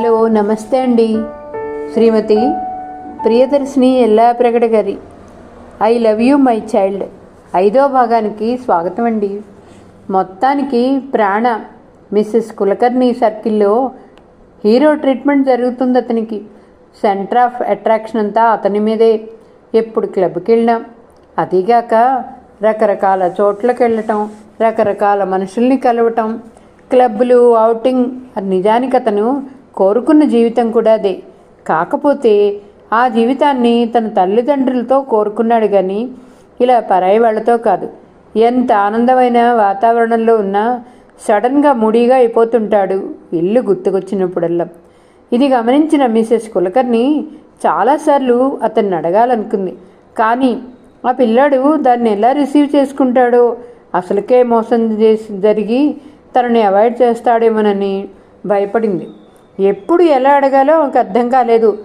Hello నమస్తే అండి. శ్రీమతి ప్రియదర్శిని ఎల్లా ప్రగడ గారి I love you my child ఐదో భాగానికి స్వాగతం అండి. మొత్తానికి ప్రాణ మిస్సెస్ కులకర్ణి సర్కిల్లో హీరో ట్రీట్మెంట్ జరుగుతుంది అతనికి. సెంటర్ ఆఫ్ అట్రాక్షన్ అంతా అతని మీదే. ఎప్పుడు క్లబ్కి వెళ్ళినా అదిగాక రకరకాల చోట్లకు వెళ్ళటం రకరకాల మనుషుల్ని కలవటం క్లబ్బులు అవుటింగ్ నిజానికి అతను కోరుకున్న జీవితం కూడా అదే. కాకపోతే ఆ జీవితాన్ని తన తల్లిదండ్రులతో కోరుకున్నాడు కానీ ఇలా పరాయి వాళ్ళతో కాదు. ఎంత ఆనందమైన వాతావరణంలో ఉన్నా సడన్గా ముడిగా అయిపోతుంటాడు ఇల్లు గుర్తుకొచ్చినప్పుడల్లా. ఇది గమనించిన మిసెస్ కులకర్ణి చాలాసార్లు అతన్ని అడగాలనుకుంది. కానీ ఆ పిల్లాడు దాన్ని ఎలా రిసీవ్ చేసుకుంటాడో అసలుకే మోసం చేసి జరిగి తనని అవాయిడ్ చేస్తాడేమోనని భయపడింది. ఎప్పుడు ఎలా అడగాలో ఆమెకు అర్థం కాలేదు.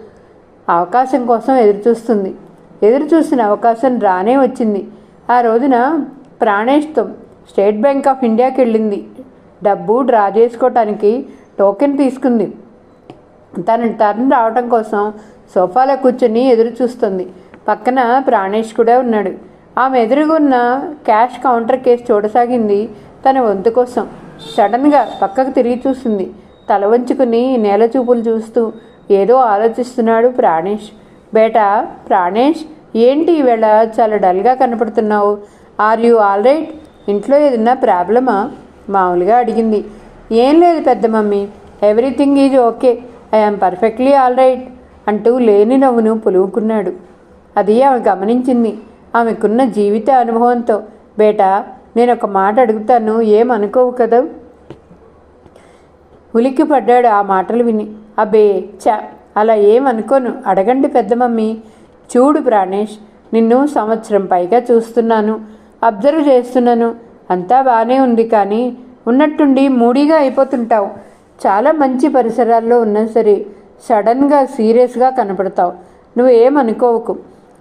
అవకాశం కోసం ఎదురుచూస్తుంది. ఎదురుచూసిన అవకాశం రానే వచ్చింది. ఆ రోజున ప్రాణేష్తో స్టేట్ బ్యాంక్ ఆఫ్ ఇండియాకి వెళ్ళింది. డబ్బు డ్రా చేసుకోవటానికి టోకెన్ తీసుకుంది. తన టర్న్ రావటం కోసం సోఫాలో కూర్చొని ఎదురు చూస్తుంది పక్కన ప్రాణేష్ కూడా ఉన్నాడు. ఆమె ఎదురుగున్న క్యాష్ కౌంటర్ కేసు చూడసాగింది తన వంతు కోసం. సడన్గా పక్కకు తిరిగి చూస్తుంది తల వంచుకుని నేల చూపులు చూస్తూ ఏదో ఆలోచిస్తున్నాడు ప్రాణేష్. బేటా ప్రాణేష్ ఏంటి ఈవేళ చాలా డల్గా కనపడుతున్నావు? Are you all right? ఇంట్లో ఏదన్నా ప్రాబ్లమా? మామూలుగా అడిగింది. ఏం లేదు పెద్ద mummy everything is okay I'm perfectly all right అంటూ లేని నవ్వును పులువుకున్నాడు అది ఆమె గమనించింది. ఆమెకున్న జీవిత అనుభవంతో బేటా నేను ఒక మాట అడుగుతాను ఏమనుకోవు కదా? ఉలిక్కి పడ్డాడు ఆ మాటలు విని. అబ్బే చ అలా ఏమనుకోను. అడగండి పెద్ద మమ్మీ చూడు ప్రాణేష్ నిన్ను సంవత్సరం పైగా చూస్తున్నాను. అబ్జర్వ్ చేస్తున్నాను. అంతా బాగానే ఉంది కానీ ఉన్నట్టుండి మూడీగా అయిపోతుంటావు. చాలా మంచి పరిసరాల్లో ఉన్నా సరే సడన్గా సీరియస్గా కనపడతావు. నువ్వేమనుకోవకు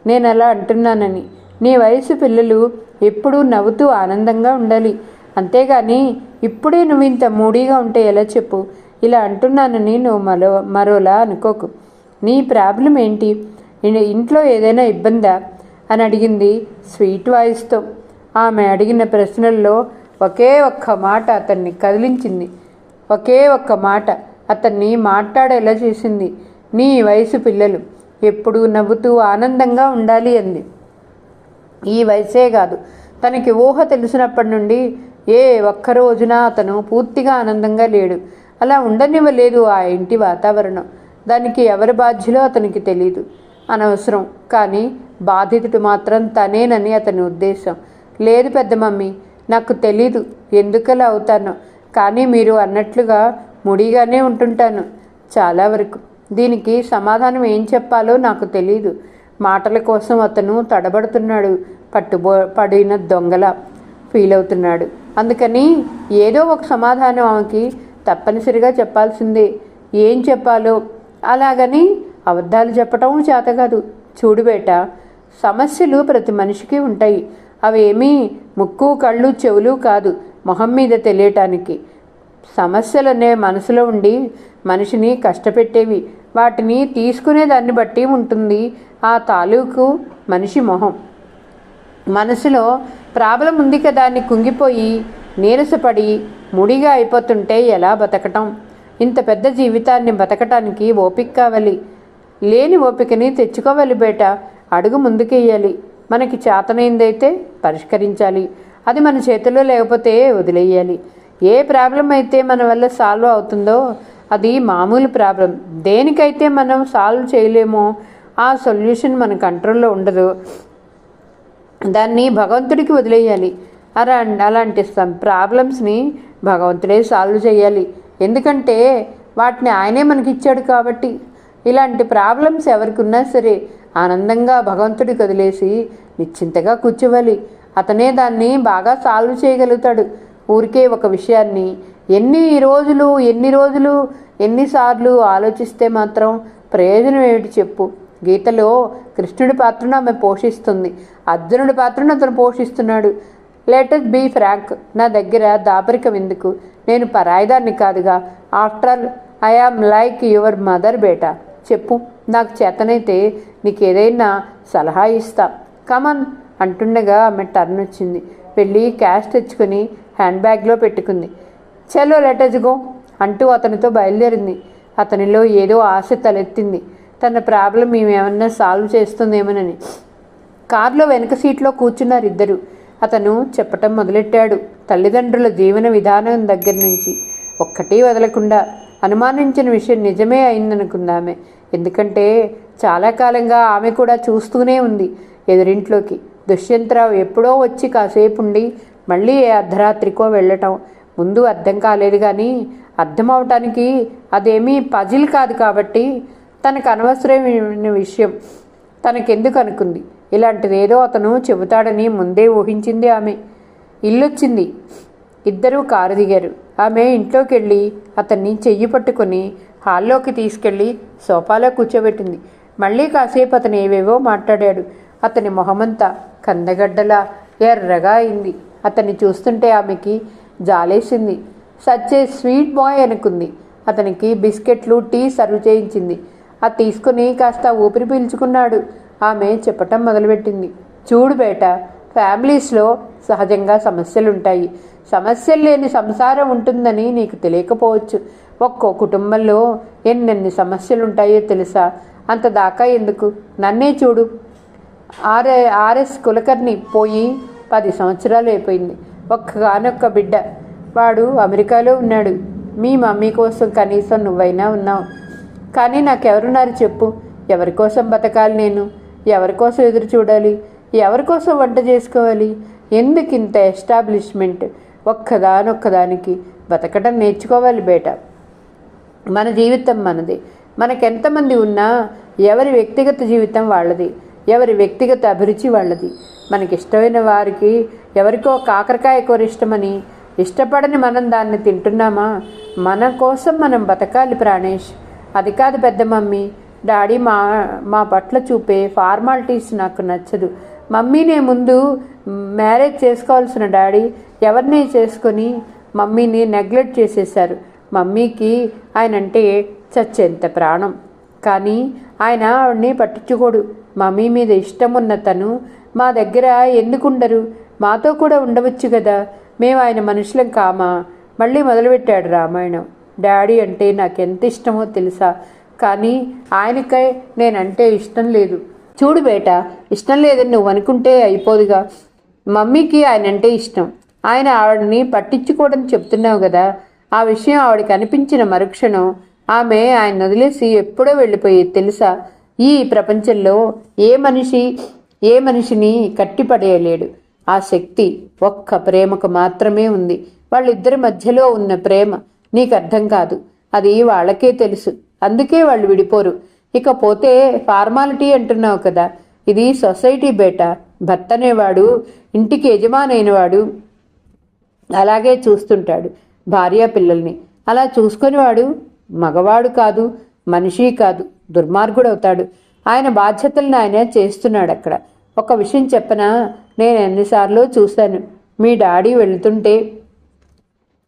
నేను అలా అంటున్నానని. నీ వయసు పిల్లలు ఎప్పుడూ నవ్వుతూ ఆనందంగా ఉండాలి. అంతేగాని ఇప్పుడే నువ్వు ఇంత మూడీగా ఉంటే ఎలా చెప్పు? ఇలా అంటున్నానని నువ్వు మరో మరోలా అనుకోకు. నీ ప్రాబ్లం ఏంటి? ఇంట్లో ఏదైనా ఇబ్బందా? అని అడిగింది స్వీట్ వాయిస్తో. ఆమె అడిగిన ప్రశ్నల్లో ఒకే ఒక్క మాట అతన్ని కదిలించింది. ఒకే ఒక్క మాట. అతన్ని మాట్లాడేలా చేసింది. నీ వయసు పిల్లలు. ఎప్పుడూ నవ్వుతూ ఆనందంగా ఉండాలి అంది. ఈ వయసే కాదు. తనకి ఊహ తెలిసినప్పటి నుండి ఏ ఒక్క రోజున అతను పూర్తిగా ఆనందంగా లేడు. అలా ఉండనివ్వలేదు ఆ ఇంటి వాతావరణం. దానికి ఎవరి బాధ్యులో అతనికి తెలియదు అనవసరం. కానీ బాధితుడు మాత్రం తనేనని అతని ఉద్దేశం. లేదు పెద్ద మమ్మీ నాకు తెలీదు. ఎందుకలా అవుతానో. కానీ మీరు అన్నట్లుగా ముడిగానే ఉంటుంటాను. చాలా వరకు. దీనికి సమాధానం ఏం చెప్పాలో నాకు తెలియదు మాటల కోసం అతను తడబడుతున్నాడు. పట్టుబో పడిన దొంగల. ఫీల్ అవుతున్నాడు. అందుకని ఏదో ఒక సమాధానం ఆమెకి తప్పనిసరిగా చెప్పాల్సిందే. ఏం చెప్పాలో? అలాగని అబద్ధాలు చెప్పటం చేత కాదు. చూడుబేట సమస్యలు ప్రతి మనిషికి ఉంటాయి. అవేమీ ముక్కు కళ్ళు చెవులు కాదు మొహం మీద తెలియటానికి. సమస్యలనే మనసులో ఉండి మనిషిని కష్టపెట్టేవి. వాటిని తీసుకునే దాన్ని బట్టి ఉంటుంది ఆ తాలూకు మనిషి మొహం. మనసులో ప్రాబ్లం ఉంది కదా అని కుంగిపోయి నీరసపడి ముడిగా అయిపోతుంటే ఎలా బతకటం? ఇంత పెద్ద జీవితాన్ని బతకటానికి ఓపిక కావాలి. లేని ఓపికని తెచ్చుకోవాలి బేట. అడుగు ముందుకెయ్యాలి. మనకి చేతనైందైతే పరిష్కరించాలి. అది మన చేతిలో లేకపోతే వదిలేయాలి ఏ ప్రాబ్లం అయితే మన వల్ల సాల్వ్ అవుతుందో అది మామూలు ప్రాబ్లం. దేనికైతే మనం సాల్వ్ చేయలేమో ఆ సొల్యూషన్ మన కంట్రోల్లో ఉండదు. దాన్ని భగవంతుడికి వదిలేయాలి. అలా అలాంటి సం- ప్రాబ్లమ్స్ని భగవంతుడే సాల్వ్ చేయాలి. ఎందుకంటే వాటిని ఆయనే మనకి ఇచ్చాడు కాబట్టి. ఇలాంటి ప్రాబ్లమ్స్ ఎవరికి ఉన్నా సరే ఆనందంగా భగవంతుడికి వదిలేసి నిశ్చింతగా కూర్చోవాలి. అతనే దాన్ని బాగా సాల్వ్ చేయగలుగుతాడు. ఊరికే ఒక విషయాన్ని ఎన్ని రోజులు ఎన్ని రోజులు ఎన్నిసార్లు ఆలోచిస్తే మాత్రం ప్రయోజనం ఏమిటి చెప్పు. గీతలో కృష్ణుడి పాత్రను ఆమె పోషిస్తుంది. అర్జునుడి పాత్రను అతను పోషిస్తున్నాడు. లేటెస్ట్ బీ ఫ్రాంక్ నా దగ్గర దాపరికం ఎందుకు? నేను పరాయిదాన్ని కాదుగా. After all I am like your mother బేటా. చెప్పు. నాకు చేతనైతే నీకేదైనా సలహా ఇస్తా. కమన్ అంటుండగా ఆమె టర్న్ వచ్చింది. వెళ్ళి క్యాష్ తెచ్చుకొని హ్యాండ్ బ్యాగ్లో పెట్టుకుంది. చలో లెటర్స్ గో అంటూ అతనితో బయలుదేరింది. అతనిలో ఏదో ఆశ తలెత్తింది. తన ప్రాబ్లం ఏమన్నా సాల్వ్ చేస్తుందేమోనని. కారులో వెనక సీట్లో కూర్చున్నారు ఇద్దరు అతను చెప్పటం మొదలెట్టాడు. తల్లిదండ్రుల జీవన విధానం దగ్గర నుంచి. ఒక్కటే వదలకుండా అనుమానించిన విషయం నిజమే అయిందనుకుందామె. ఎందుకంటే చాలా కాలంగా ఆమె కూడా చూస్తూనే ఉంది ఎదురింట్లోకి. దుష్యంతరావు ఎప్పుడో వచ్చి కాసేపు ఉండి మళ్ళీ ఏ అర్ధరాత్రికో వెళ్ళటం. ముందు అర్థం కాలేదు కానీ అర్థం అవటానికి అదేమీ పజిల్ కాదు కాబట్టి తనకు అనవసరమైన విషయం తనకెందుకు అనుకుంది? ఇలాంటిదేదో అతను చెబుతాడని ముందే ఊహించింది ఆమె. ఇల్లొచ్చింది. ఇద్దరూ కారు దిగారు. ఆమె ఇంట్లోకి వెళ్ళి అతన్ని చెయ్యి పట్టుకొని హాల్లోకి తీసుకెళ్ళి సోఫాలో కూర్చోబెట్టింది. మళ్ళీ కాసేపు అతను ఏవేవో మాట్లాడాడు. అతని మొహమంతా కందగడ్డలా ఎర్రగా అయింది. అతన్ని చూస్తుంటే ఆమెకి జాలేసింది. సచ్చే స్వీట్ బాయ్ అనుకుంది. అతనికి బిస్కెట్లు టీ సర్వ్ చేయించింది. అది తీసుకుని కాస్త ఊపిరి పీల్చుకున్నాడు. ఆమె చెప్పటం మొదలుపెట్టింది. చూడు బేట ఫ్యామిలీస్లో సహజంగా సమస్యలుంటాయి. సమస్యలు లేని సంసారం ఉంటుందని నీకు తెలియకపోవచ్చు. ఒక్కో కుటుంబంలో ఎన్నెన్ని సమస్యలుంటాయో తెలుసా? అంత దాకా ఎందుకు? నన్నే చూడు. ఆర్ఏ ఆర్ఎస్ కులకర్ణి పోయి పది సంవత్సరాలు అయిపోయింది. ఒక్కగానొక్క బిడ్డ. వాడు అమెరికాలో ఉన్నాడు. మీ మమ్మీ కోసం కనీసం నువ్వైనా ఉన్నావు. కానీ నాకెవరున్నారు చెప్పు. ఎవరి కోసం బతకాలి నేను? ఎవరి కోసం ఎదురు చూడాలి? ఎవరి కోసం వంట చేసుకోవాలి? ఎందుకు ఇంత ఎస్టాబ్లిష్మెంట్? ఒక్కదానొక్కదానికి బతకడం నేర్చుకోవాలి బేట. మన జీవితం మనది. మనకెంతమంది ఉన్నా ఎవరి వ్యక్తిగత జీవితం వాళ్ళది. ఎవరి వ్యక్తిగత అభిరుచి వాళ్ళది. మనకిష్టమైన వారికి ఎవరికో కాకరకాయ కూర ఇష్టమని ఇష్టపడని మనం దాన్ని తింటున్నామా? మన కోసం మనం బతకాలి ప్రాణేష్. అది కాదు పెద్ద మమ్మీ. డాడీ మా మా పట్ల చూపే ఫార్మాలిటీస్ నాకు నచ్చదు. మమ్మీనే ముందు మ్యారేజ్ చేసుకోవాల్సిన డాడీ ఎవరిని చేసుకొని మమ్మీని నెగ్లెక్ట్ చేసేశారు. మమ్మీకి ఆయన అంటే చచ్చేంత ప్రాణం. కానీ ఆయన ఆవిడ్ని పట్టించుకోడు. మమ్మీ మీద ఇష్టం ఉన్న తను మా దగ్గర ఎందుకుండరు? మాతో కూడా ఉండవచ్చు కదా. మేము ఆయన మనుషులం కామా? మళ్ళీ మొదలుపెట్టాడు రామాయణం. డాడీ అంటే నాకు ఎంత ఇష్టమో తెలుసా? కానీ ఆయనకై నేనంటే ఇష్టం లేదు. చూడు బేట ఇష్టం లేదని నువ్వు అనుకుంటే అయిపోదుగా. మమ్మీకి ఆయన అంటే ఇష్టం. ఆయన ఆవిడని పట్టించుకోవడం చెప్తున్నావు కదా ఆ విషయం ఆవిడకి అనిపించిన మరుక్షణం ఆమె ఆయన వదిలేసి ఎప్పుడో వెళ్ళిపోయేది తెలుసా? ఈ ప్రపంచంలో ఏ మనిషి ఏ మనిషిని కట్టిపడేయలేడు. ఆ శక్తి ఒక్క ప్రేమకు మాత్రమే ఉంది. వాళ్ళిద్దరి మధ్యలో ఉన్న ప్రేమ నీకు అర్థం కాదు. అది వాళ్ళకే తెలుసు. అందుకే వాళ్ళు విడిపోరు. ఇకపోతే ఫార్మాలిటీ అంటున్నావు కదా. ఇది సొసైటీ బేట. భర్త అనేవాడు ఇంటికి యజమానైనవాడు అలాగే చూస్తుంటాడు భార్య పిల్లల్ని. అలా చూసుకునేవాడు మగవాడు కాదు మనిషి కాదు దుర్మార్గుడు అవుతాడు ఆయన బాధ్యతలను ఆయన చేస్తున్నాడు అక్కడ ఒక విషయం చెప్పనా? నేను ఎన్నిసార్లు చూశాను. మీ డాడీ వెళ్తుంటే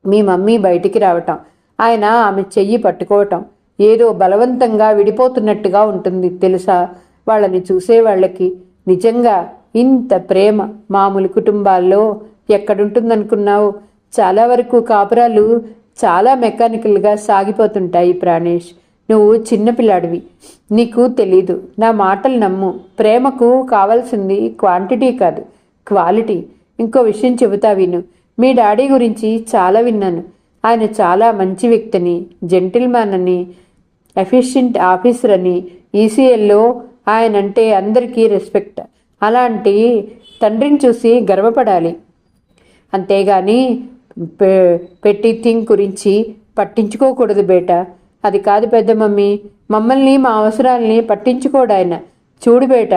మీ మమ్మీ బయటికి రావటం. ఆయన ఆమె చెయ్యి పట్టుకోవటం. ఏదో బలవంతంగా విడిపోతున్నట్టుగా ఉంటుంది తెలుసా? వాళ్ళని చూసే వాళ్ళకి. నిజంగా ఇంత ప్రేమ మామూలు కుటుంబాల్లో ఎక్కడుంటుందనుకున్నావు? చాలా వరకు కాపురాలు చాలా మెకానికల్గా సాగిపోతుంటాయి ప్రాణేష్. నువ్వు చిన్నపిల్లాడివి నీకు తెలీదు. నా మాటలు నమ్ము. ప్రేమకు కావాల్సింది క్వాంటిటీ కాదు. క్వాలిటీ. ఇంకో విషయం చెబుతా విను. మీ డాడీ గురించి చాలా విన్నాను. ఆయన చాలా మంచి వ్యక్తిని జెంటిల్మ్యాన్ అని ఎఫిషియంట్ ఆఫీసర్ అని. ఈసీఎల్లో ఆయన అంటే అందరికీ రెస్పెక్ట్ అలాంటి తండ్రిని చూసి గర్వపడాలి. అంతేగాని పె- పెట్టి థింగ్ గురించి పట్టించుకోకూడదు బేట. అది కాదు పెద్ద మమ్మీ. మమ్మల్ని మా అవసరాల్ని పట్టించుకోడాయన చూడు బేట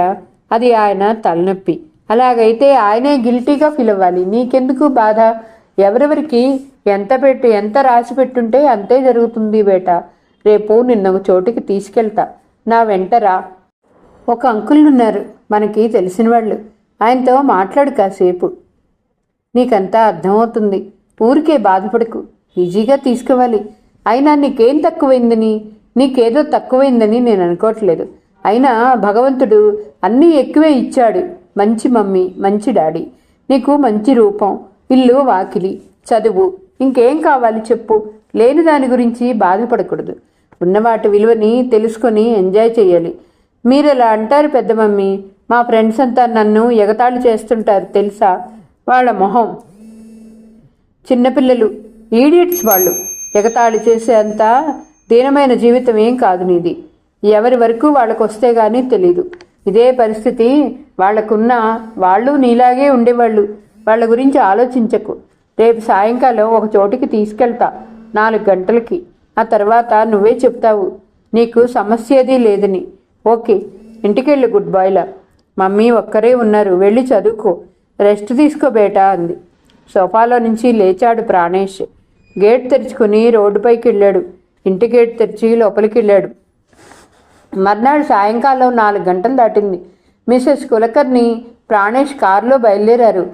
అది ఆయన తలనొప్పి. అలాగైతే ఆయనే గిల్టీగా ఫీల్ అవ్వాలి నీకెందుకు బాధ? ఎవరెవరికి ఎంత పెట్టు ఎంత రాసి పెట్టుంటే అంతే జరుగుతుంది బేట. రేపు నిన్న ఒక చోటికి తీసుకెళ్తా. నా వెంటరా ఒక అంకుల్ ఉన్నారు మనకి తెలిసిన వాళ్ళు ఆయనతో మాట్లాడు కాసేపు. నీకంతా అర్థమవుతుంది. ఊరికే బాధపడకు. ఈజీగా తీసుకోవాలి. అయినా నీకేం తక్కువైందని నీకేదో తక్కువైందని నేను అనుకోవట్లేదు. అయినా భగవంతుడు అన్నీ ఎక్కువే ఇచ్చాడు. మంచి మమ్మీ మంచి డాడీ. నీకు మంచి రూపం ఇల్లు వాకిలి చదువు. ఇంకేం కావాలి చెప్పు. లేని దాని గురించి బాధపడకూడదు. ఉన్న వాటి విలువని తెలుసుకొని ఎంజాయ్ చేయాలి. మీరు ఇలా అంటారు పెద్ద మమ్మీ? మా ఫ్రెండ్స్ అంతా నన్ను ఎగతాళి చేస్తుంటారు తెలుసా? వాళ్ళ మొహం. చిన్నపిల్లలు ఈడియట్స్ వాళ్ళు. ఎగతాళి చేసేంత దీనమైన జీవితం ఏం కాదు నీది. ఎవరి వరకు వాళ్ళకు వస్తే కానీ తెలీదు. ఇదే పరిస్థితి వాళ్ళకున్న వాళ్ళు నీలాగే ఉండేవాళ్ళు. వాళ్ళ గురించి ఆలోచించకు. రేపు సాయంకాలం ఒక చోటికి తీసుకెళ్తా నాలుగు గంటలకి. ఆ తర్వాత నువ్వే చెప్తావు నీకు సమస్య ఏదీ లేదని. ఓకే ఇంటికెళ్ళు గుడ్ బాయ్లా. మమ్మీ ఒక్కరే ఉన్నారు వెళ్ళి చదువుకో. రెస్ట్ తీసుకో బేటా అంది. సోఫాలో నుంచి లేచాడు ప్రాణేష్. గేట్ తెరుచుకుని రోడ్డుపైకి వెళ్ళాడు ఇంటి గేట్ తెరిచి లోపలికి వెళ్ళాడు మర్నాడు సాయంకాలం నాలుగు గంటలు దాటింది. మిసెస్ కులకర్ని ప్రాణేష్ కారులో బయలుదేరారు.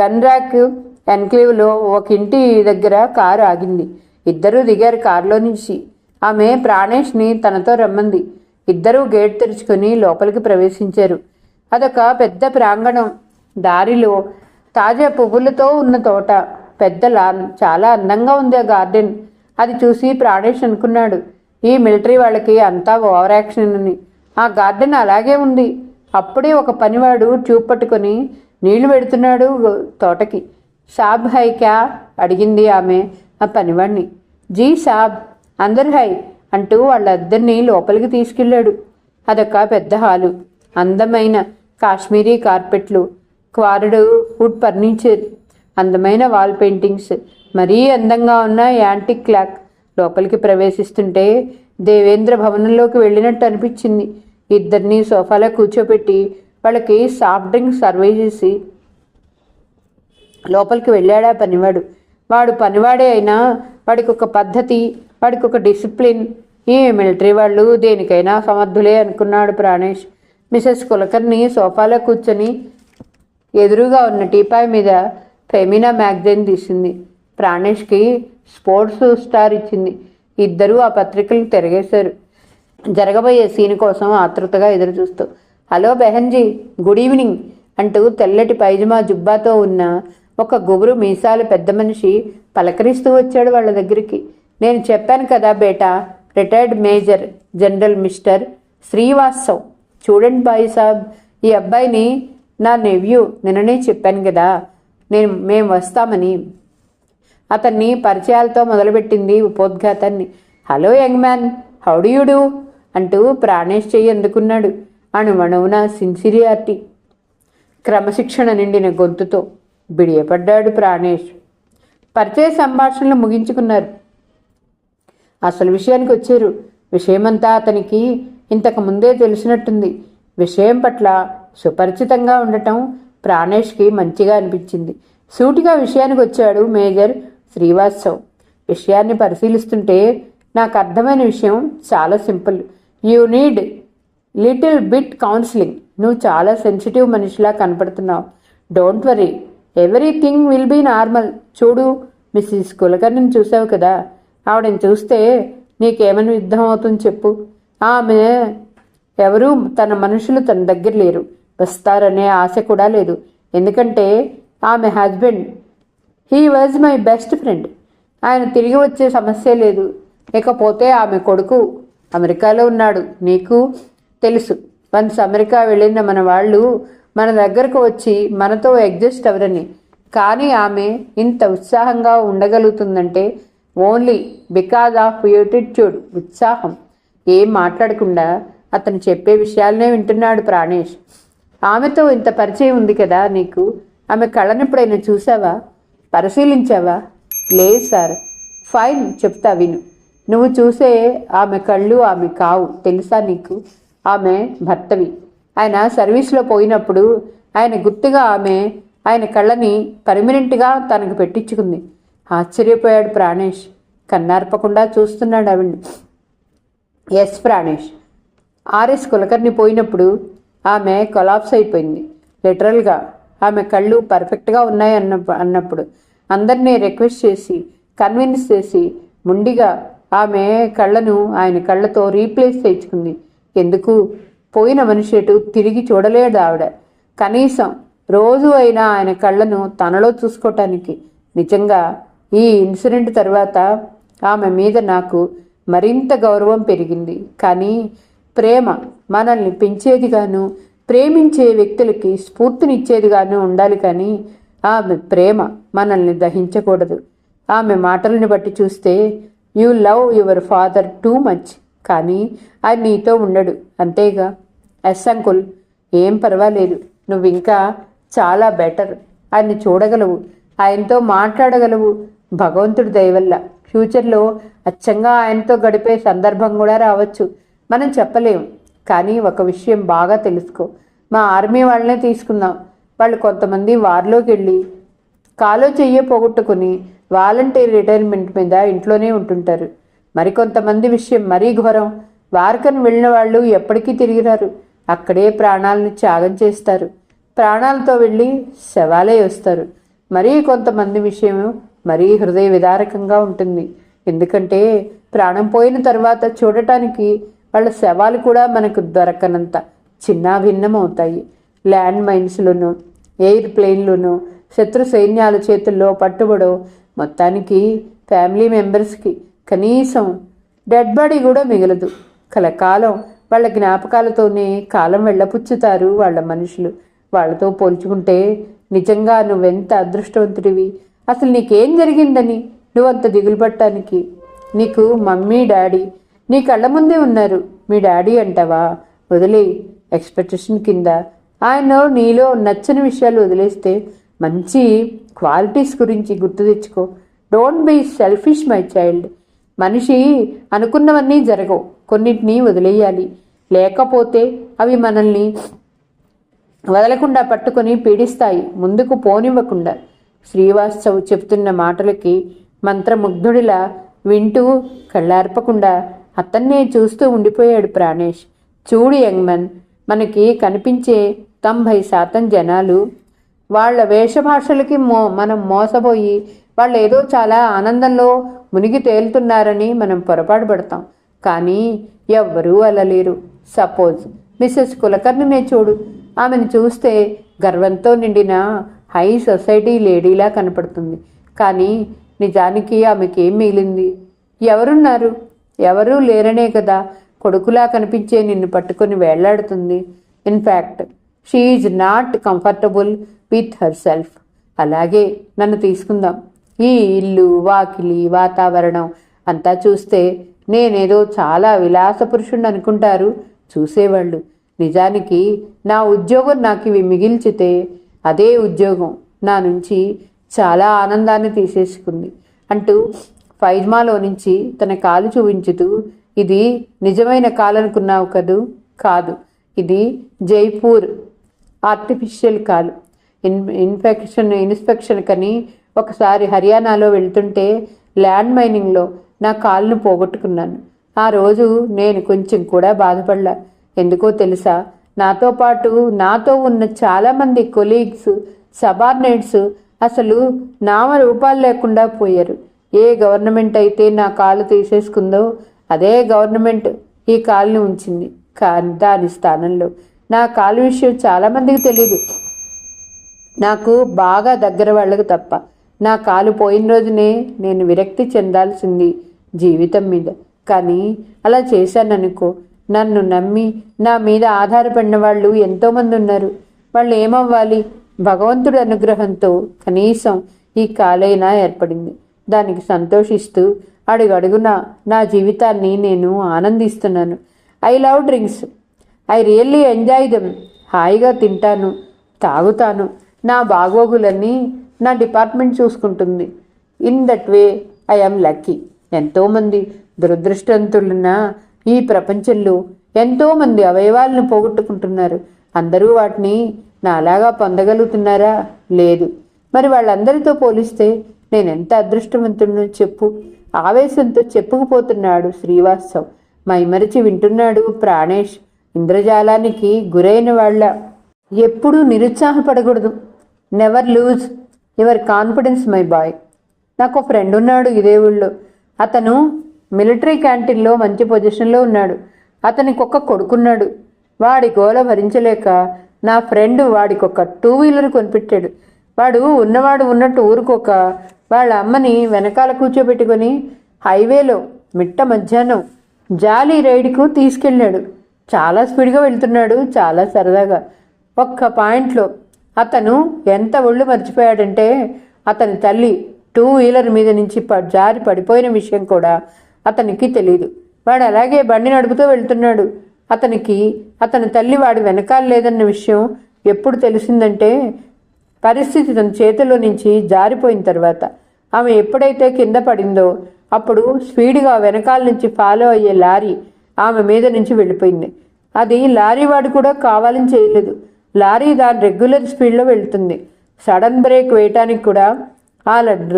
గన్ ర్యాక్ ఎన్క్లేవ్లో ఒక ఇంటి దగ్గర కారు ఆగింది. ఇద్దరూ దిగారు కారులో నుంచి. ఆమె ప్రాణేష్ని తనతో రమ్మంది. ఇద్దరూ గేట్ తెరుచుకొని లోపలికి ప్రవేశించారు. అదొక పెద్ద ప్రాంగణం. దారిలో తాజా పువ్వులతో ఉన్న తోట. పెద్ద లాన్ చాలా అందంగా ఉంది ఆ గార్డెన్. అది చూసి ప్రాణేష్ అనుకున్నాడు. ఈ మిలిటరీ వాళ్ళకి అంతా ఓవర్ యాక్షన్ అని. ఆ గార్డెన్ అలాగే ఉంది. అప్పుడే ఒక పనివాడు ట్యూబ్ పట్టుకొని నీళ్ళు పెడుతున్నాడు తోటకి. సాబ్ హై క్యా? అడిగింది ఆమె ఆ పనివాడిని జీ సాబ్ అందరు హై అంటూ వాళ్ళిద్దరినీ లోపలికి తీసుకెళ్ళాడు. అదొక పెద్ద హాలు. అందమైన కాశ్మీరీ కార్పెట్లు క్వారడు వుడ్ ఫర్నిచర్ అందమైన వాల్ పెయింటింగ్స్ మరీ అందంగా ఉన్న యాంటిక్ క్లాక్ లోపలికి ప్రవేశిస్తుంటే దేవేంద్ర భవనంలోకి వెళ్ళినట్టు అనిపించింది. ఇద్దరిని సోఫాలో కూర్చోబెట్టి వాళ్ళకి సాఫ్ట్ డ్రింక్ సర్వే చేసి లోపలికి వెళ్ళాడా పనివాడు. వాడు పనివాడే అయినా వాడికి ఒక పద్ధతి వాడికి ఒక డిసిప్లిన్. ఈ మిలిటరీ వాళ్ళు దేనికైనా సమర్థులే అనుకున్నాడు ప్రాణేష్. మిసెస్ కులకర్ని సోఫాలో కూర్చొని ఎదురుగా ఉన్న టీపాయ్ మీద ఫెమినా మ్యాగజైన్ తీసింది. ప్రాణేష్కి స్పోర్ట్స్ స్టార్ ఇచ్చింది. ఇద్దరూ ఆ పత్రికలు తిరగేశారు. జరగబోయే సీన్ కోసం ఆతృతగా ఎదురు చూస్తూ హలో బెహన్జీ గుడ్ ఈవినింగ్ అంటూ తెల్లటి పైజమా జుబ్బాతో ఉన్న ఒక గుబురు మీసాలు పెద్ద మనిషి పలకరిస్తూ వచ్చాడు వాళ్ళ దగ్గరికి. నేను చెప్పాను కదా బేటా retired major general mister Srivastav. చూడండి బాయ్ సాబ్ ఈ అబ్బాయిని నా నెవ్యూ నిన్ననే చెప్పాను కదా నేను మేము వస్తామని అతన్ని పరిచయాలతో మొదలుపెట్టింది ఉపోద్ఘాతాన్ని hello young man how do you do? అంటూ ప్రాణేష్ చెయ్యి అందుకున్నాడు. అణువణువున సిన్సిరియారిటీ. క్రమశిక్షణ నిండిన గొంతుతో బిడియపడ్డాడు ప్రాణేష్. పరిచయ సంభాషణలు ముగించుకున్నారు. అసలు విషయానికి వచ్చారు. విషయమంతా అతనికి ఇంతకు ముందే తెలిసినట్టుంది. విషయం పట్ల సుపరిచితంగా ఉండటం ప్రాణేష్కి మంచిగా అనిపించింది. సూటిగా విషయానికి వచ్చాడు మేజర్ శ్రీవాత్సవ్ విషయాన్ని పరిశీలిస్తుంటే నాకు అర్థమైన విషయం చాలా simple. You need little bit counselling. నువ్వు చాలా సెన్సిటివ్ మనిషిలా కనపడుతున్నావు. Don't worry. Everything will be normal. చూడు మిస్సెస్ కులకర్ణిని చూసావు కదా? ఆవిడని చూస్తే నీకేమని యుద్ధం అవుతుంది చెప్పు. ఆమె ఎవరూ తన మనుషులు తన దగ్గర లేరు. వస్తారనే ఆశ కూడా లేదు. ఎందుకంటే ఆమె husband he was my best friend ఆయన తిరిగి వచ్చే సమస్య లేదు. ఇకపోతే ఆమె కొడుకు అమెరికాలో ఉన్నాడు. నీకు తెలుసు. వన్స్ అమెరికా వెళ్ళిన మన వాళ్ళు మన దగ్గరకు వచ్చి మనతో అడ్జస్ట్ అవరని కానీ ఆమె ఇంత ఉత్సాహంగా ఉండగలుగుతుందంటే ఓన్లీ బికాజ్ ఆఫ్ యూటిట్యూడ్ ఉత్సాహం. ఏం మాట్లాడకుండా అతను చెప్పే విషయాలనే వింటున్నాడు ప్రాణేష్. ఆమెతో ఇంత పరిచయం ఉంది కదా నీకు? ఆమె కళ్ళను ఎప్పుడైనా చూసావా పరిశీలించావా? లేదు సార్. ఫైన్ చెప్తా విను. నువ్వు చూసే ఆమె కళ్ళు ఆమె కావు. తెలుసా నీకు? ఆమె భర్తవి. ఆయన సర్వీస్లో పోయినప్పుడు ఆయన గుర్తుగా ఆమె ఆయన కళ్ళని పర్మనెంట్గా తనకు పెట్టించుకుంది. ఆశ్చర్యపోయాడు ప్రాణేష్. కన్నార్పకుండా చూస్తున్నాడు ఆవిడ్ని. ఎస్ ప్రాణేష్. ఆర్ఎస్ కులకర్ణి పోయినప్పుడు ఆమె కొలాప్స్ అయిపోయింది. లిటరల్గా. ఆమె కళ్ళు పర్ఫెక్ట్గా ఉన్నాయి అన్న అన్నప్పుడు అందరినీ రిక్వెస్ట్ చేసి కన్విన్స్ చేసి ముండిగా ఆమె కళ్ళను ఆయన కళ్ళతో రీప్లేస్ చేయించుకుంది. ఎందుకు? పోయిన మనిషి తిరిగి చూడలేడు ఆవిడ. కనీసం రోజు అయినా ఆయన కళ్ళను తనలో చూసుకోవటానికి నిజంగా ఈ ఇన్సిడెంట్ తర్వాత ఆమె మీద నాకు మరింత గౌరవం పెరిగింది. కానీ ప్రేమ మనల్ని పెంచేదిగాను ప్రేమించే వ్యక్తులకి స్ఫూర్తినిచ్చేదిగానే ఉండాలి కానీ ఆమె ప్రేమ మనల్ని దహించకూడదు. ఆమె మాటలను బట్టి చూస్తే you love your father too much కానీ ఆయన నీతో ఉండడు. అంతేగా? ఎస్ అంకుల్ ఏం పర్వాలేదు. నువ్వు ఇంకా చాలా బెటర్. ఆయన్ని చూడగలవు. ఆయనతో మాట్లాడగలవు. భగవంతుడి దయవల్ల. ఫ్యూచర్లో అచ్చంగా ఆయనతో గడిపే సందర్భం కూడా రావచ్చు. మనం చెప్పలేం. కానీ ఒక విషయం బాగా తెలుసుకో. మా ఆర్మీ వాళ్ళనే తీసుకుందాం. వాళ్ళు కొంతమంది వారిలోకి వెళ్ళి కాలో చెయ్యి పోగొట్టుకుని వాలంటీర్ రిటైర్మెంట్ మీద ఇంట్లోనే ఉంటుంటారు. మరికొంతమంది విషయం మరీ ఘోరం. వారికని వెళ్ళిన వాళ్ళు ఎప్పటికీ తిరిగిరారు. అక్కడే ప్రాణాలను త్యాగం చేస్తారు. ప్రాణాలతో వెళ్ళి శవాలే వస్తారు. మరీ కొంతమంది విషయం మరీ హృదయ విదారకంగా ఉంటుంది. ఎందుకంటే ప్రాణం పోయిన తర్వాత చూడటానికి వాళ్ళ శవాలు కూడా మనకు దొరకనంత చిన్నాభిన్నం అవుతాయి ల్యాండ్ మైన్స్లోనూ ఎయిర్ ప్లేన్లోనూ శత్రు సైన్యాల చేతుల్లో పట్టుబడో మొత్తానికి ఫ్యామిలీ మెంబర్స్కి కనీసం డెడ్ బాడీ కూడా మిగలదు. కలకాలం వాళ్ళ జ్ఞాపకాలతోనే కాలం వెళ్ళపుచ్చుతారు వాళ్ళ మనుషులు. వాళ్ళతో పోల్చుకుంటే నిజంగా నువ్వెంత అదృష్టవంతుడివి? అసలు నీకేం జరిగిందని నువ్వంత దిగులు పట్టడానికి నీకు మమ్మీ డాడీ నీ కళ్ళ ముందే ఉన్నారు. మీ డాడీ అంటావా? వదిలే. ఎక్స్పెక్టేషన్ కింద. ఆయన నీలో నచ్చని విషయాలు వదిలేస్తే మంచి క్వాలిటీస్ గురించి గుర్తు తెచ్చుకో. Don't be selfish my child. మనిషి అనుకున్నవన్నీ జరగవు. కొన్నిటిని వదిలేయాలి. లేకపోతే అవి మనల్ని వదలకుండా పట్టుకొని పీడిస్తాయి. ముందుకు పోనివ్వకుండా. శ్రీవాస్తవ్ చెప్తున్న మాటలకి మంత్రముగ్ధుడిలా వింటూ కళ్ళార్పకుండా అతన్నే చూస్తూ ఉండిపోయాడు ప్రాణేష్. చూడు యంగ్మన్ మనకి కనిపించే తొంభై శాతం జనాలు వాళ్ళ వేషభాషలకి మో మనం మోసపోయి వాళ్ళు ఏదో చాలా ఆనందంలో మునిగి తేలుతున్నారని మనం పొరపాటు పడతాం కానీ ఎవ్వరూ అలా లేరు సపోజ్ మిస్సెస్ కులకర్ణినే చూడు. ఆమెను చూస్తే గర్వంతో నిండిన హై సొసైటీ లేడీలా కనపడుతుంది. కానీ నిజానికి ఆమెకేం మిగిలింది? ఎవరున్నారు? ఎవరూ లేరనే కదా. కొడుకులా కనిపించే నిన్ను పట్టుకొని వేళ్ళాడుతుంది. In fact she is not comfortable with herself అలాగే నన్ను తీసుకుందాం. ఈ ఇల్లు వాకిలి వాతావరణం అంతా చూస్తే నేనేదో చాలా విలాస పురుషుణ్ణి అనుకుంటారు. చూసేవాళ్ళు. నిజానికి నా ఉద్యోగం నాకు ఇవి మిగిల్చితే అదే ఉద్యోగం నా నుంచి చాలా ఆనందాన్ని తీసేసుకుంది అంటూ ఫైజ్మాలో నుంచి తన కాలు చూపించుతూ ఇది నిజమైన కాలు అనుకున్నావు కదూ? కాదు. ఇది జైపూర్ ఆర్టిఫిషియల్ కాలు. ఇన్ ఇన్ఫెక్షన్ ఇన్స్పెక్షన్ కని ఒకసారి హర్యానాలో వెళ్తుంటే ల్యాండ్ మైనింగ్లో నా కాలును పోగొట్టుకున్నాను. ఆ రోజు నేను కొంచెం కూడా బాధపడలా. ఎందుకో తెలుసా? నాతో పాటు నాతో ఉన్న చాలామంది కొలీగ్స్ సబార్డినేట్స్ అసలు నామ రూపాలు లేకుండా పోయారు. ఏ గవర్నమెంట్ అయితే నా కాలు తీసేసుకుందో అదే గవర్నమెంట్ ఈ కాలుని ఉంచింది. కానీ దాని స్థానంలో నా కాలు విషయం చాలామందికి తెలియదు నాకు బాగా దగ్గర వాళ్ళకు తప్ప నా కాలు పోయిన రోజునే నేను విరక్తి చెందాల్సింది జీవితం మీద. కానీ అలా చేశాననుకో నన్ను నమ్మి నా మీద ఆధారపడిన వాళ్ళు ఎంతోమంది ఉన్నారు. వాళ్ళు ఏమవ్వాలి? భగవంతుడి అనుగ్రహంతో కనీసం ఈ కాలైనా ఏర్పడింది. దానికి సంతోషిస్తూ అడుగడుగున నా జీవితాన్ని నేను ఆనందిస్తున్నాను. I love drinks. I really enjoy them. హాయిగా తింటాను తాగుతాను. నా బాగోగులన్నీ నా డిపార్ట్మెంట్ చూసుకుంటుంది. In that way I am lucky. ఎంతోమంది దురదృష్టవంతులున్న ఈ ప్రపంచంలో ఎంతోమంది అవయవాలను పోగొట్టుకుంటున్నారు. అందరూ వాటిని నాలాగా పొందగలుగుతున్నారా? లేదు. మరి వాళ్ళందరితో పోలిస్తే నేను ఎంత అదృష్టవంతుడినో చెప్పు. ఆవేశంతో చెప్పుకుపోతున్నాడు శ్రీవాస్తవ్. మైమరిచి వింటున్నాడు ప్రాణేష్. ఇంద్రజాలానికి గురైన వాళ్ళ. ఎప్పుడూ నిరుత్సాహపడకూడదు. Never lose your confidence my boy నాకు ఫ్రెండ్ ఉన్నాడు ఇదే ఊళ్ళో. అతను మిలిటరీ క్యాంటీన్లో మంచి పొజిషన్లో ఉన్నాడు. అతనికి ఒక కొడుకున్నాడు. వాడి గోల భరించలేక నా ఫ్రెండ్ వాడికి ఒక టూ వీలర్ కొనిపెట్టాడు. వాడు ఉన్నవాడు ఉన్నట్టు ఊరుకోక వాళ్ళ అమ్మని వెనకాల కూర్చోబెట్టుకొని హైవేలో మిట్ట మధ్యాహ్నం జాలీ రైడ్కు తీసుకెళ్ళాడు. చాలా స్పీడ్గా వెళ్తున్నాడు చాలా సరదాగా. ఒక్క పాయింట్లో అతను ఎంత ఒళ్ళు మర్చిపోయాడంటే అతని తల్లి టూ వీలర్ మీద నుంచి ప జారి పడిపోయిన విషయం కూడా అతనికి తెలియదు వాడు అలాగే బండి నడుపుతూ వెళ్తున్నాడు. అతనికి అతని తల్లి వాడి వెనకాల లేదన్న విషయం ఎప్పుడు తెలిసిందంటే పరిస్థితి తన చేతిలో నుంచి జారిపోయిన తర్వాత ఆమె ఎప్పుడైతే కింద పడిందో అప్పుడు స్పీడ్గా వెనకాల నుంచి ఫాలో అయ్యే లారీ ఆమె మీద నుంచి వెళ్ళిపోయింది. అది లారీ వాడు కూడా కావాలని చేయలేదు. లారీ దాని రెగ్యులర్ స్పీడ్లో వెళ్తుంది. సడన్ బ్రేక్ వేయటానికి కూడా ఆ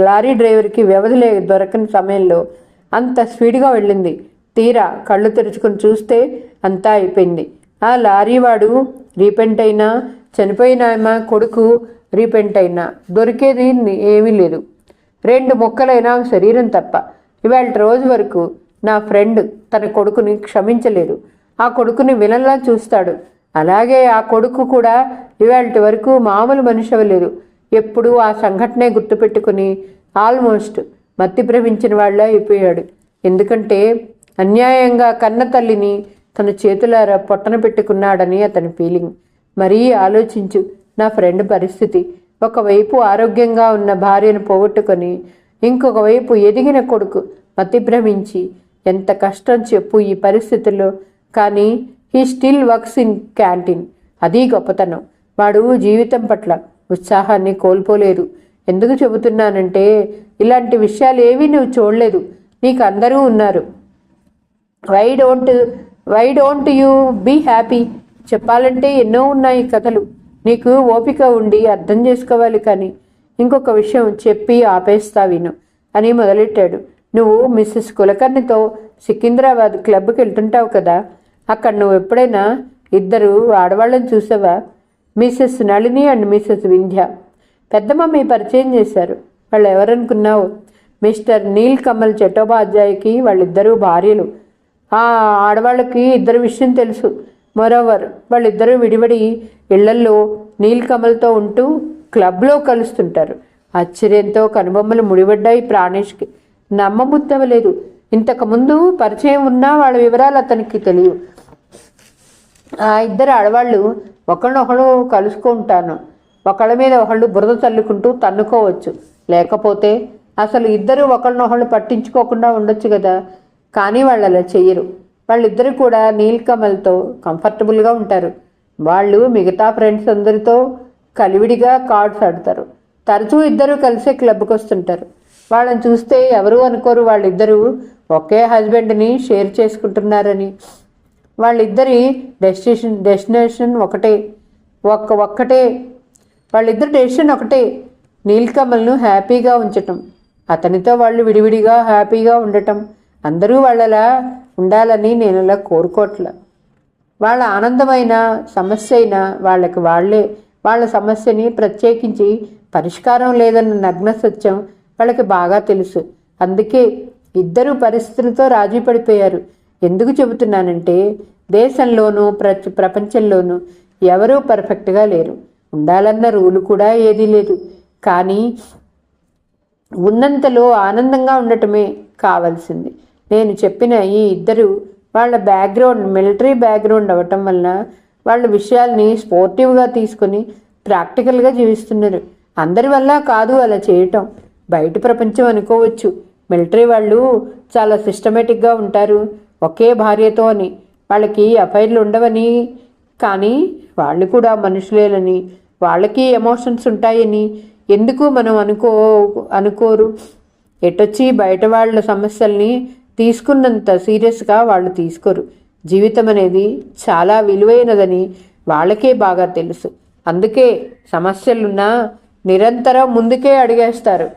లారీ డ్రైవర్కి వ్యవధి లే దొరకని సమయంలో అంత స్పీడ్గా వెళ్ళింది. తీరా కళ్ళు తెరుచుకొని చూస్తే అంతా అయిపోయింది. ఆ లారీ వాడు రీపెంట్ అయినా చనిపోయిన ఆమె కొడుకు రీపెంట్ అయినా దొరికేది ఏమీ లేదు. రెండు మొక్కలైనా శరీరం తప్ప. ఇవాళ రోజు వరకు నా ఫ్రెండ్ తన కొడుకుని క్షమించలేదు. ఆ కొడుకుని విలన్లా చూస్తాడు. అలాగే ఆ కొడుకు కూడా ఇవాళ వరకు మామూలు మనిషి అవ్వలేదు. ఎప్పుడూ ఆ సంఘటనే గుర్తుపెట్టుకుని ఆల్మోస్ట్ మత్తి భ్రమించిన వాళ్ళ అయిపోయాడు. ఎందుకంటే అన్యాయంగా కన్న తల్లిని తన చేతులారా పొట్టన పెట్టుకున్నాడని అతని ఫీలింగ్. మరీ ఆలోచించు. నా ఫ్రెండ్ పరిస్థితి. ఒకవైపు ఆరోగ్యంగా ఉన్న భార్యను పోగొట్టుకొని ఇంకొక వైపు ఎదిగిన కొడుకు మతి భ్రమించి ఎంత కష్టం చెప్పు ఈ పరిస్థితుల్లో. కానీ he still works in canteen అది గొప్పతనం. వాడు జీవితం పట్ల ఉత్సాహాన్ని కోల్పోలేదు. ఎందుకు చెబుతున్నానంటే ఇలాంటి విషయాలు ఏవీ నువ్వు చూడలేదు. నీకు అందరూ ఉన్నారు. Why don't why don't you be happy? చెప్పాలంటే ఎన్నో ఉన్నాయి కథలు. నీకు ఓపిక ఉండి అర్థం చేసుకోవాలి కానీ ఇంకొక విషయం చెప్పి ఆపేస్తా విను అని మొదలెట్టాడు. నువ్వు మిస్సెస్ కులకర్ణితో సికింద్రాబాద్ క్లబ్కి వెళ్తుంటావు కదా అక్కడ నువ్వు ఎప్పుడైనా ఇద్దరు ఆడవాళ్ళని చూసావా? Mrs Nalini and Mrs Vindhya. పెద్దమ్మ పరిచయం చేశారు. వాళ్ళు ఎవరనుకున్నావు? మిస్టర్ నీల్ కమల్ చట్టోపాధ్యాయకి వాళ్ళిద్దరూ భార్యలు. ఆ ఆడవాళ్ళకి ఇద్దరు విషయం తెలుసు. మరోవర్ వాళ్ళిద్దరూ విడివడి ఇళ్ళల్లో నీలికమలతో ఉంటూ క్లబ్లో కలుస్తుంటారు. ఆశ్చర్యంతో కనుబొమ్మలు ముడిపడ్డాయి ప్రాణేష్కి. నమ్మబుద్ధవలేదు ఇంతకుముందు పరిచయం ఉన్నా వాళ్ళ వివరాలు అతనికి తెలియవు. ఆ ఇద్దరు ఆడవాళ్ళు ఒకళ్ళనొకళ్ళు కలుసుకుంటాను. ఒకళ్ళ మీద ఒకళ్ళు బురద చల్లుకుంటూ తన్నుకోవచ్చు. లేకపోతే అసలు ఇద్దరు ఒకళ్ళనొకళ్ళు పట్టించుకోకుండా ఉండొచ్చు కదా. కానీ వాళ్ళు అలా చెయ్యరు. వాళ్ళిద్దరు కూడా నీల్కమల్తో కంఫర్టబుల్గా ఉంటారు. వాళ్ళు మిగతా ఫ్రెండ్స్ అందరితో కలివిడిగా కార్డ్స్ ఆడతారు. తరచూ ఇద్దరు కలిసే క్లబ్కి వస్తుంటారు. వాళ్ళని చూస్తే ఎవరు అనుకోరు వాళ్ళిద్దరూ ఒకే హస్బెండ్ని షేర్ చేసుకుంటున్నారని. వాళ్ళిద్దరి డెస్టినేషన్ డెస్టినేషన్ ఒకటే ఒక్క ఒక్కటే. వాళ్ళిద్దరి డెసిషన్ ఒకటే నీల్కమల్ను హ్యాపీగా ఉంచటం అతనితో వాళ్ళు విడివిడిగా హ్యాపీగా ఉండటం. అందరూ వాళ్ళలా ఉండాలని నేను అలా కోరుకోవట్లా. వాళ్ళ ఆనందమైన సమస్య అయినా వాళ్ళకి వాళ్ళే వాళ్ళ సమస్యని ప్రత్యేకించి పరిష్కారం లేదన్న నగ్న సత్యం వాళ్ళకి బాగా తెలుసు. అందుకే ఇద్దరు పరిస్థితులతో రాజీ పడిపోయారు. ఎందుకు చెబుతున్నానంటే దేశంలోనూ ప్ర ప్రపంచంలోనూ ఎవరూ పర్ఫెక్ట్గా లేరు. ఉండాలన్న రూలు కూడా ఏదీ లేదు. కానీ ఉన్నంతలో ఆనందంగా ఉండటమే కావాల్సింది. నేను చెప్పిన ఈ ఇద్దరు వాళ్ళ బ్యాక్గ్రౌండ్ మిలిటరీ బ్యాక్గ్రౌండ్ అవ్వటం వలన వాళ్ళ విషయాల్ని స్పోర్టివ్గా తీసుకొని ప్రాక్టికల్గా జీవిస్తున్నారు. అందరి వల్ల కాదు అలా చేయటం. బయట ప్రపంచం అనుకోవచ్చు. మిలిటరీ వాళ్ళు చాలా సిస్టమేటిక్గా ఉంటారు. ఒకే భార్యతో అని. వాళ్ళకి అఫైర్లు ఉండవని. కానీ వాళ్ళు కూడా మనుషులేనని. వాళ్ళకి ఎమోషన్స్ ఉంటాయని. ఎందుకు మనం అనుకో అనుకోరు? ఎటొచ్చి బయట వాళ్ళ సమస్యల్ని తీసుకున్నంత సీరియస్గా వాళ్ళు తీసుకోరు. జీవితం అనేది చాలా విలువైనదని వాళ్ళకే బాగా తెలుసు. అందుకే సమస్యలున్నా నిరంతరం ముందుకే అడిగేస్తారు.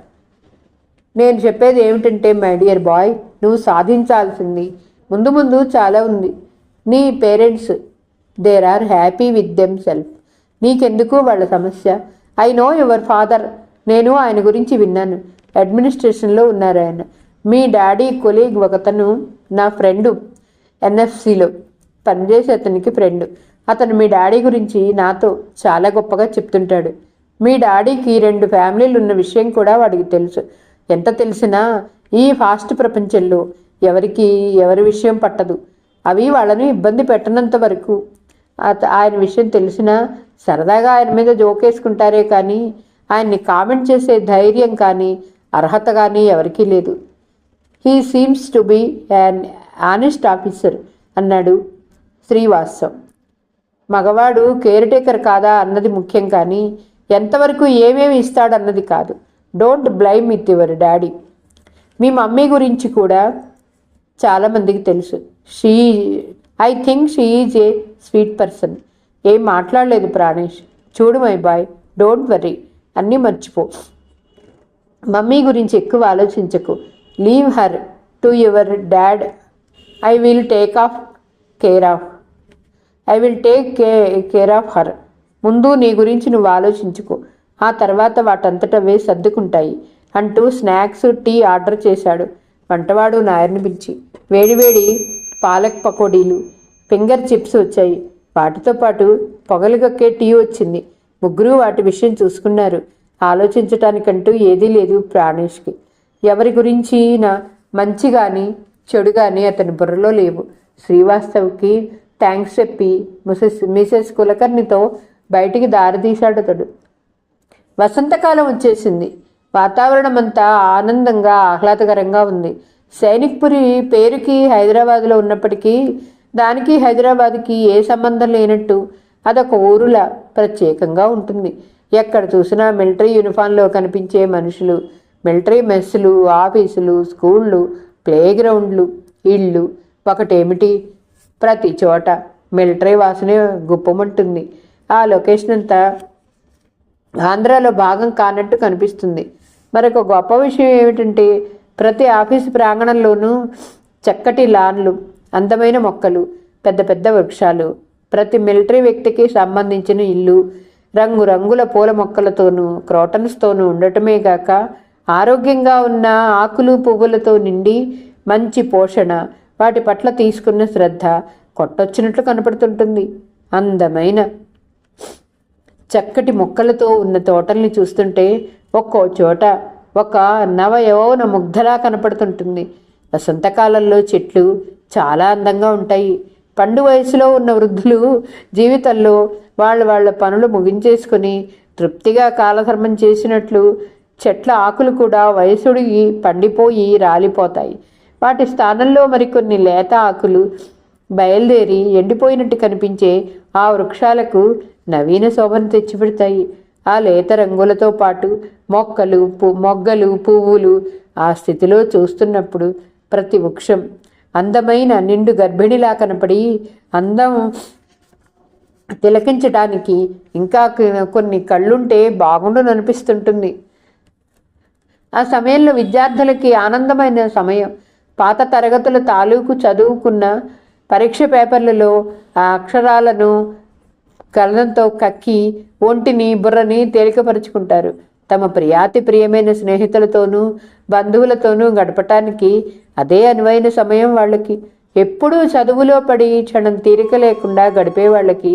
నేను చెప్పేది ఏమిటంటే మై డియర్ బాయ్ నువ్వు సాధించాల్సింది ముందు ముందు చాలా ఉంది. నీ parents there are happy with themselves నీకెందుకు వాళ్ళ సమస్య? ఐ నో యువర్ ఫాదర్ నేను ఆయన గురించి విన్నాను. అడ్మినిస్ట్రేషన్లో ఉన్నారు ఆయన. మీ డాడీ కొలీగ్ ఒకతను నా ఫ్రెండు ఎన్ఎఫ్సిలో పనిచేసే అతనికి ఫ్రెండ్. అతను మీ డాడీ గురించి నాతో చాలా గొప్పగా చెప్తుంటాడు. మీ డాడీకి రెండు ఫ్యామిలీలు ఉన్న విషయం కూడా వాడికి తెలుసు. ఎంత తెలిసినా ఈ ఫాస్ట్ ప్రపంచంలో ఎవరికి ఎవరి విషయం పట్టదు. అవి వాళ్ళని ఇబ్బంది పెట్టనంత వరకు అత- ఆయన విషయం తెలిసినా సరదాగా ఆయన మీద జోకేసుకుంటారే కానీ ఆయన్ని కామెంట్ చేసే ధైర్యం కానీ అర్హత కానీ ఎవరికీ లేదు. He seems to be an honest officer అన్నాడు శ్రీవాస్తవ్. మగవాడు కేర్ టేకర్ కాదా అన్నది ముఖ్యం కానీ ఎంతవరకు ఏమేమి ఇస్తాడన్నది కాదు. Don't blame with your daddy me mummy గురించి కూడా చాలామందికి తెలుసు. She I think she is a sweet person ఏం మాట్లాడలేదు ప్రాణేష్. చూడు మై బాయ్ డోంట్ వరీ అన్నీ మర్చిపో. మమ్మీ గురించి ఎక్కువ ఆలోచించకు. Leave her to your dad I will take off care of I will take K care of her ముందు నీ గురించి నువ్వు ఆలోచించుకో. ఆ తర్వాత వాటంతటవే సర్దుకుంటాయి అంటూ స్నాక్స్ టీ ఆర్డర్ చేశాడు. వంటవాడు నాయర్ని పిలిచి వేడివేడి పాలక్ పకోడీలు ఫింగర్ చిప్స్ వచ్చాయి. వాటితో పాటు పొగలుగక్కే టీ వచ్చింది. ముగ్గురు వాటి విషయం చూసుకున్నారు. ఆలోచించటానికంటూ ఏదీ లేదు ప్రాణేష్కి. ఎవరి గురించి మంచి కానీ చెడు కానీ అతని బుర్రలో లేవు. శ్రీవాస్తవ్కి థ్యాంక్స్ చెప్పి మిసెస్ మిసెస్ కులకర్ణితో బయటికి దారితీశాడు అతడు వసంతకాలం వచ్చేసింది. వాతావరణం అంతా ఆనందంగా ఆహ్లాదకరంగా ఉంది. సైనిక్పురి పేరుకి హైదరాబాద్లో ఉన్నప్పటికీ దానికి హైదరాబాద్కి ఏ సంబంధం లేనట్టు అదొక ఊరులా ప్రత్యేకంగా ఉంటుంది. ఎక్కడ చూసినా మిలిటరీ యూనిఫామ్లో కనిపించే మనుషులు మిలిటరీ మెస్సులు ఆఫీసులు స్కూళ్ళు ప్లేగ్రౌండ్లు ఇళ్ళు. ఒకటేమిటి? ప్రతి చోట మిలిటరీ వాసనే గుప్పమంటుంది. ఆ లొకేషన్ అంతా ఆంధ్రాలో భాగం కానట్టు కనిపిస్తుంది. మరొక గొప్ప విషయం ఏమిటంటే ప్రతి ఆఫీసు ప్రాంగణంలోనూ చక్కటి లాన్లు అందమైన మొక్కలు పెద్ద పెద్ద వృక్షాలు ప్రతి మిలిటరీ వ్యక్తికి సంబంధించిన ఇల్లు రంగురంగుల పూల మొక్కలతోనూ క్రోటన్స్తోనూ ఉండటమే కాక ఆరోగ్యంగా ఉన్న ఆకులు పువ్వులతో నిండి మంచి పోషణ వాటి పట్ల తీసుకున్న శ్రద్ధ కొట్టొచ్చినట్లు కనపడుతుంటుంది. అందమైన చక్కటి మొక్కలతో ఉన్న తోటల్ని చూస్తుంటే ఒక్కో చోట ఒక నవయవన ముగ్ధలా కనపడుతుంటుంది. వసంతకాలంలో చెట్లు చాలా అందంగా ఉంటాయి. పండు వయసులో ఉన్న వృద్ధులు జీవితంలో వాళ్ళ వాళ్ళ పనులు ముగించేసుకొని తృప్తిగా కాలధర్మం చేసినట్లు చెట్ల ఆకులు కూడా వయసుడిగి పండిపోయి రాలిపోతాయి. వాటి స్థానంలో మరికొన్ని లేత ఆకులు బయలుదేరి ఎండిపోయినట్టు కనిపించే ఆ వృక్షాలకు నవీన శోభను తెచ్చిపెడతాయి. ఆ లేత రంగులతో పాటు మొక్కలు పు మొగ్గలు పువ్వులు ఆ స్థితిలో చూస్తున్నప్పుడు ప్రతి వృక్షం అందమైన నిండు గర్భిణిలా కనపడి అందం తిలకించడానికి ఇంకా కొన్ని కళ్ళుంటే బాగుండును అనిపిస్తుంటుంది ఆ సమయంలో విద్యార్థులకి ఆనందమైన సమయం. పాత తరగతుల తాలూకు చదువుకున్న పరీక్ష పేపర్లలో ఆ అక్షరాలను కలనంతో కక్కి ఒంటిని బుర్రని తేలికపరుచుకుంటారు. తమ ప్రియాతి ప్రియమైన స్నేహితులతోనూ బంధువులతోనూ గడపటానికి అదే అనువైన సమయం వాళ్ళకి. ఎప్పుడూ చదువులో పడి క్షణం తీరిక లేకుండా గడిపే వాళ్ళకి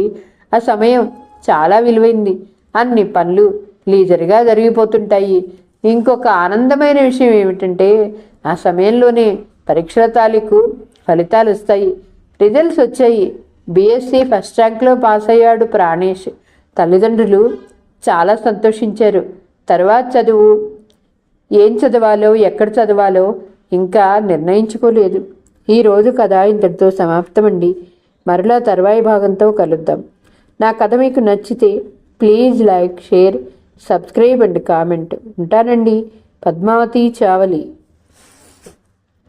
ఆ సమయం చాలా విలువైంది. అన్ని పనులు లీజర్గా జరిగిపోతుంటాయి. ఇంకొక ఆనందమైన విషయం ఏమిటంటే ఆ సమయంలోనే పరీక్షల తాలూకు ఫలితాలు వస్తాయి. రిజల్ట్స్ వచ్చాయి. బీఎస్సీ ఫస్ట్ ర్యాంక్లో పాస్ అయ్యాడు ప్రాణేష్. తల్లిదండ్రులు చాలా సంతోషించారు. తర్వాత చదువు ఏం చదవాలో ఎక్కడ చదవాలో ఇంకా నిర్ణయించుకోలేదు. ఈరోజు కథ ఇంతటితో సమాప్తమండి. మరలా తర్వాయి భాగంతో కలుద్దాం. నా కథ మీకు నచ్చితే please like share subscribe and comment ఉంటానండి పద్మావతి చావలి.